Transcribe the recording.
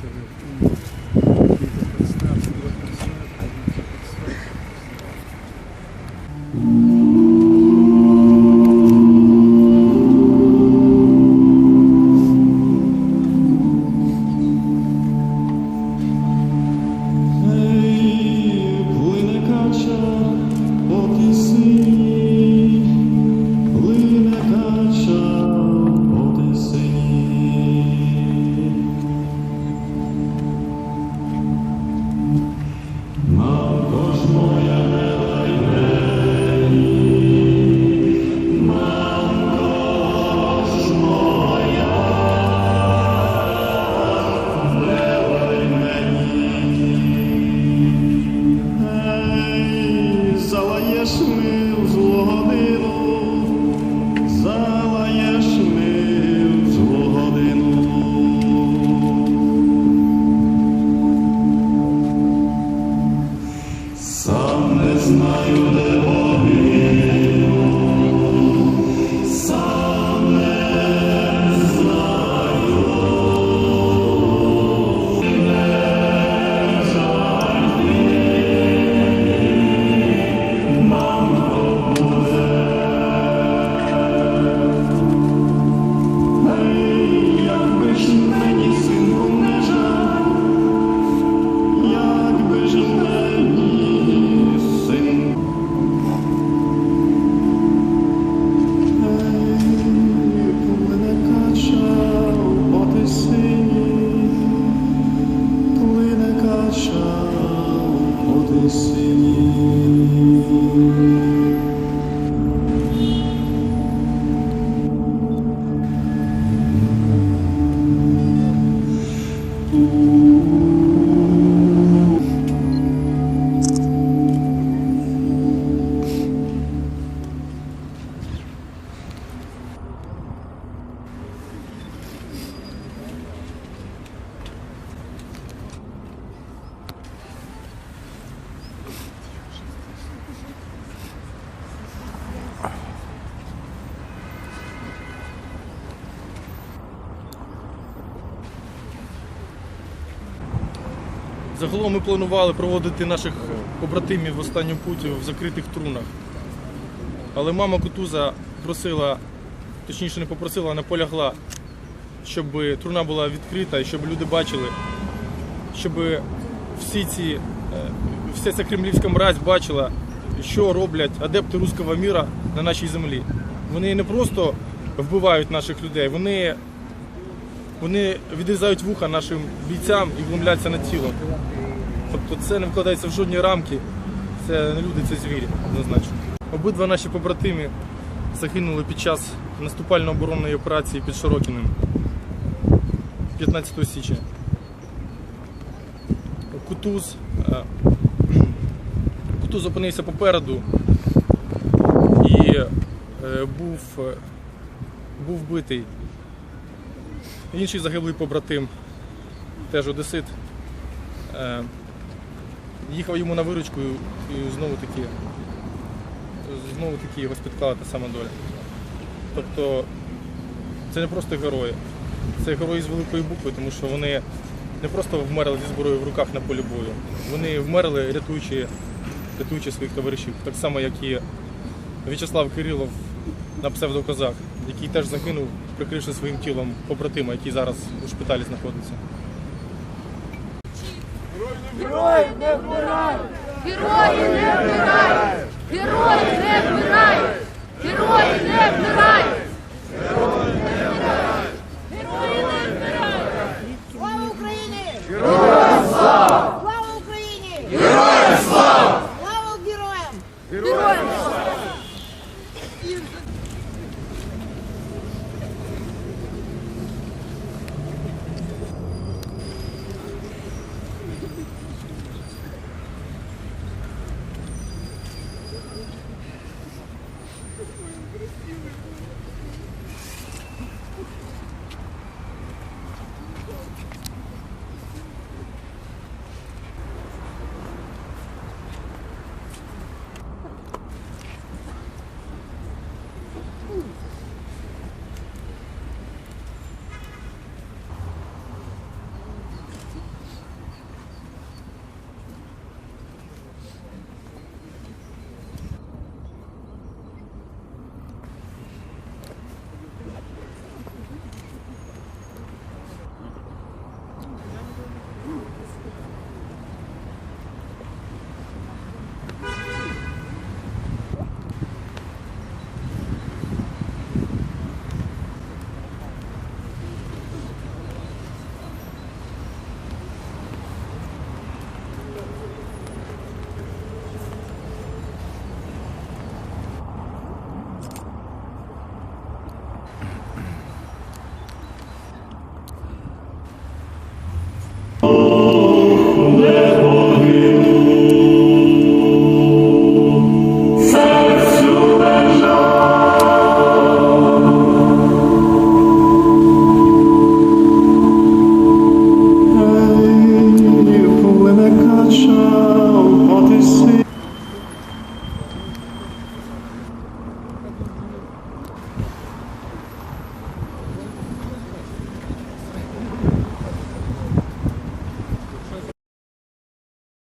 Thank you. Senhor. Загалом ми планували проводити наших побратимів в останню путь в закритих трунах. Але мама Кутуза просила, точніше не попросила, а наполягла, щоб труна була відкрита і щоб люди бачили, щоб всі ці, е, вся ця кремлівська мразь бачила, що роблять адепти руського міра на нашій землі. Вони не просто вбивають наших людей, вони вони відрізають вуха нашим бійцям і глумляться над тілом. Тобто це не вкладається в жодні рамки. Це не люди, це звірі, однозначно. Обидва наші побратими загинули під час наступально-оборонної операції під Широкіним 15 січня. Кутуз, е, Кутуз опинився попереду і е, був, е, був вбитий. Інший загиблий побратим, теж одесит, е, їхав йому на виручку і знову таки, знову таки його спіткала та сама доля. Тобто це не просто герої, це герої з великої букви, тому що вони не просто вмерли зі зброєю в руках на полі бою, вони вмерли, рятуючи, рятуючи своїх товаришів, так само, як і В'ячеслав Кирилов на псевдокозак, який теж загинув, прикривши своїм тілом побратима, який зараз у шпиталі знаходиться. Герої не вмирають! Герої не вмирають! Герої не вмирають! Герої не вмирають!